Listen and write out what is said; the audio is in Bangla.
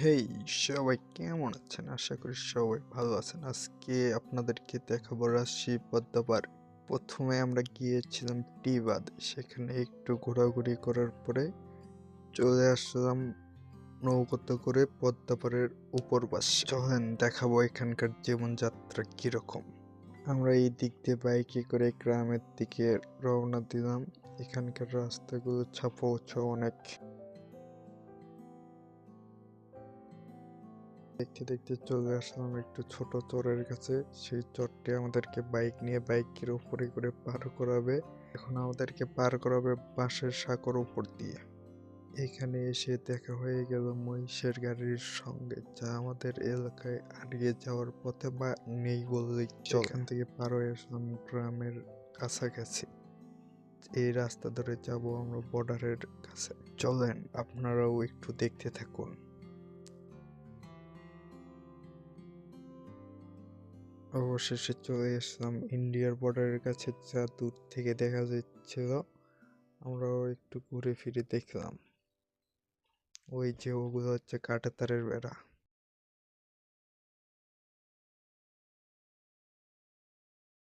হেই, সবাই কেমন আছেন? আশা করি সবাই ভালো আছেন। আজকে আপনাদেরকে দেখাবো রাজশাহী পদ্মাপার। প্রথমে আমরা গিয়েছিলাম টি বাদ সেখানে একটু ঘোরাঘুরি করার পরে চলে আসলাম নৌকোতে করে পদ্মাপাড়ের উপর পাশ চলেন, দেখাবো এখানকার জীবনযাত্রা কীরকম। আমরা এই দিক দিয়ে বাইকে করে গ্রামের দিকে রওনা দিলাম। এখানকার রাস্তাগুলো ছাপো অনেক। দেখতে দেখতে চলে আসলাম একটু ছোট চরের কাছে। সেই চরটি আমাদেরকে বাইক নিয়ে বাইকের উপরে করে পার করাবে। এখন আমাদেরকে পার করাবে বাঁশের সাঁকর উপর দিয়ে। এখানে এসে দেখা হয়ে গেল মহিষের গাড়ির সঙ্গে, যা আমাদের এলাকায় হারিয়ে যাওয়ার পথে বা নেই বললেই। এখান থেকে পার হয়ে আসলাম গ্রামের কাছাকাছি। এই রাস্তা ধরে যাব আমরা বর্ডারের কাছে। চলেন, আপনারাও একটু দেখতে থাকুন। অবশেষে চলে এসলাম ইন্ডিয়ার বর্ডারের কাছে যা দূর থেকে দেখা যাচ্ছিল। আমরাও একটু ঘুরে ফিরে দেখলাম। ওই যে ওগুলো হচ্ছে কাঁটাতারের বেড়া।